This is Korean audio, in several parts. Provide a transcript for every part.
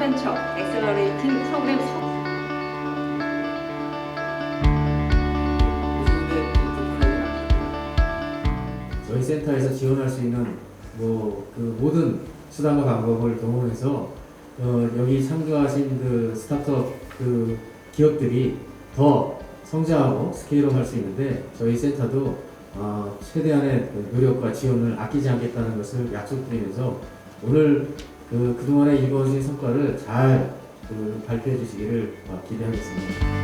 신벤처 엑셀러레이팅 프로그램 소- 저희 센터에서 지원할 수 있는 뭐 그 모든 수단과 방법을 동원해서 어, 여기 참가하신 그 스타트업 그 기업들이 더 성장하고 스케일업 할 수 있는데 저희 센터도 어, 최대한의 그 노력과 지원을 아끼지 않겠다는 것을 약속드리면서 오늘 그 그동안에 이루어진 성과를 잘 그 발표해 주시기를 어, 기대하겠습니다.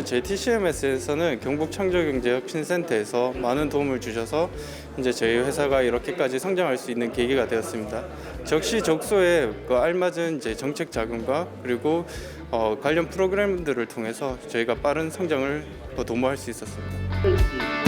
저는 제 TCMS에서는 경북 창조경제혁신센터에서 많은 도움을 주셔서 이제 저희 회사가 이렇게까지 성장할 수 있는 계기가 되었습니다. 적시적소에 그 알맞은 이제 정책 자금과 그리고 어, 관련 프로그램들을 통해서 저희가 빠른 성장을 더 도모할 수 있었습니다.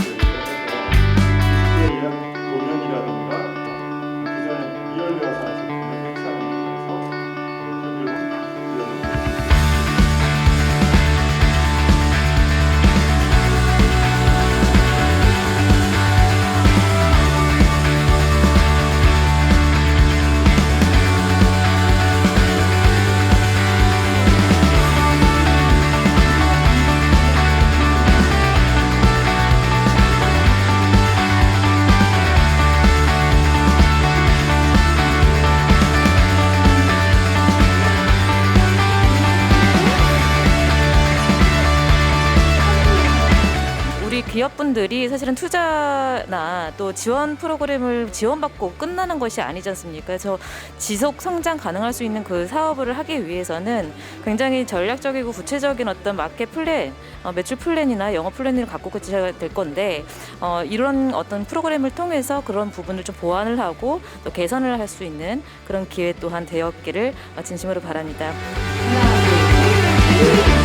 기업분들이 사실은 투자나 또 지원 프로그램을 지원받고 끝나는 것이 아니지 않습니까? 그래서 지속 성장 가능할 수 있는 그 사업을 하기 위해서는 굉장히 전략적이고 구체적인 어떤 마켓 플랜, 어, 매출 플랜이나 영업 플랜을 갖고 그쳐야 될 건데 어, 이런 어떤 프로그램을 통해서 그런 부분을 좀 보완을 하고 또 개선을 할 수 있는 그런 기회 또한 되었기를 진심으로 바랍니다. 하나, 둘, 셋.